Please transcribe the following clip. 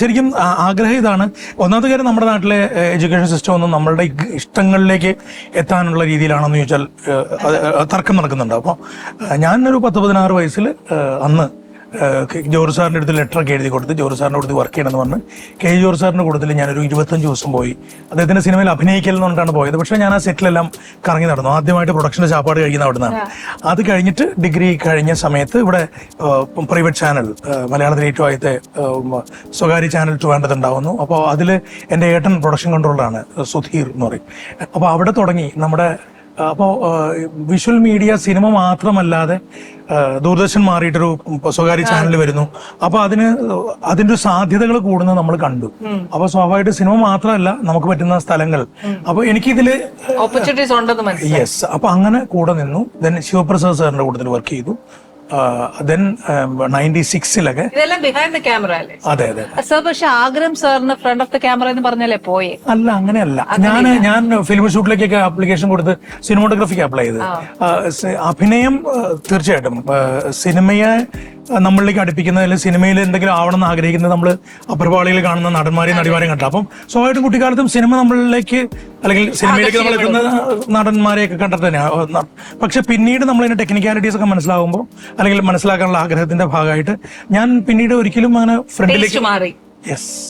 ശരിക്കും ആഗ്രഹം ഇതാണ്. ഒന്നാമത്തെ കാര്യം നമ്മുടെ നാട്ടിലെ എഡ്യൂക്കേഷൻ സിസ്റ്റം ഒന്നും നമ്മളുടെ ഇഷ്ടങ്ങളിലേക്ക് എത്താനുള്ള രീതിയിലാണെന്ന് ചോദിച്ചാൽ തർക്കം നടക്കുന്നുണ്ട്. അപ്പോൾ ഞാനൊരു പത്ത് പതിനാറ് വയസ്സിൽ അന്ന് ജോർജ് സാറിന്റെ അടുത്ത് ലെറ്ററൊക്കെ എഴുതി കൊടുത്ത് ജോർജ് സാറിന്റെ അടുത്ത് വർക്ക് ചെയ്യണമെന്ന് പറഞ്ഞ് കെ ജോർജ് സാറിന്റെ കൂട്ടത്തിൽ ഞാനൊരു ഇരുപത്തഞ്ച് ദിവസം പോയി. അദ്ദേഹത്തിന്റെ സിനിമയിൽ അഭിനയിക്കൽ എന്നുകൊണ്ടാണ് പോയത്. പക്ഷേ ഞാൻ ആ സെറ്റിലെല്ലാം കറങ്ങി നടന്നു. ആദ്യമായിട്ട് പ്രൊഡക്ഷന്റെ ചാപ്പാട് കഴിക്കുന്ന അവിടെ നിന്നാണ് അത് കഴിഞ്ഞിട്ട് ഡിഗ്രി കഴിഞ്ഞ സമയത്ത് ഇവിടെ പ്രൈവറ്റ് ചാനൽ മലയാളത്തിൽ ഏറ്റവും ആദ്യത്തെ സ്വകാര്യ ചാനൽ വേണ്ടതുണ്ടാവുന്നു അപ്പോൾ അതിൽ എന്റെ ഏട്ടൻ പ്രൊഡക്ഷൻ കൺട്രോളറാണ് സുധീർ എന്ന് പറയും. അപ്പോൾ അവിടെ തുടങ്ങി നമ്മുടെ അപ്പോൾ വിഷ്വൽ മീഡിയ സിനിമ മാത്രമല്ലാതെ ദൂരദർശൻ മാറിയിട്ടൊരു സ്വകാര്യ ചാനൽ വരുന്നു. അപ്പൊ അതിന് അതിന്റെ സാധ്യതകൾ കൂടുന്നത് നമ്മൾ കണ്ടു. അപ്പൊ സ്വാഭാവികമായിട്ട് സിനിമ മാത്രമല്ല നമുക്ക് പറ്റുന്ന സ്ഥലങ്ങൾ. അപ്പോൾ എനിക്കിതിൽ ഓപ്പർച്യൂണിറ്റീസ് ഉണ്ടെന്ന് മനസ്സിലായി. യെസ് അപ്പൊ അങ്ങനെ കൂടെ നിന്നു. ദെൻ ശിവപ്രസാദ് സാറിന്റെ കൂട്ടത്തിൽ വർക്ക് ചെയ്തു. ദെൻ നയന്റി സിക്സിലൊക്കെ ഇതെല്ലാം ബിഹൈൻഡ് ദ ക്യാമറ അല്ലേ? അതെ അതെ സർ പക്ഷെ ആഗ്രഹം സാറിന് ഫ്രണ്ട് ഓഫ് ദ ക്യാമറ എന്ന് പറഞ്ഞാലേ പോയി. അല്ല അങ്ങനെയല്ല. ഞാൻ ഞാൻ ഫിലിം ഷൂട്ടിലേക്കൊക്കെ ആപ്ലിക്കേഷൻ കൊടുത്ത് സിനിമോട്ടോഗ്രഫിക്ക് അപ്ലൈ ചെയ്ത്. അഭിനയം തീർച്ചയായിട്ടും. സിനിമയെ നമ്മളിലേക്ക് അടുപ്പിക്കുന്നതിൽ സിനിമയിൽ എന്തെങ്കിലും ആവണം എന്ന് ആഗ്രഹിക്കുന്നത് നമ്മൾ അപ്രപാളികൾ കാണുന്ന നടന്മാരെയും നടിമാരെയും കണ്ടു. അപ്പം സ്വാഭാവികമായിട്ടും കുട്ടിക്കാലത്തും സിനിമ നമ്മളിലേക്ക് അല്ലെങ്കിൽ സിനിമയിലേക്ക് നമ്മൾ എത്തുന്ന നടന്മാരെയൊക്കെ കണ്ടിട്ട് തന്നെയാണ് പക്ഷെ പിന്നീട് നമ്മൾ അതിന്റെ ടെക്നിക്കാലിറ്റീസ് ഒക്കെ മനസ്സിലാകുമ്പോൾ അല്ലെങ്കിൽ മനസ്സിലാക്കാനുള്ള ആഗ്രഹത്തിന്റെ ഭാഗമായിട്ട് ഞാൻ പിന്നീട് ഒരിക്കലും അങ്ങനെ ഫ്രണ്ടിലേക്ക് മാറി. യെസ്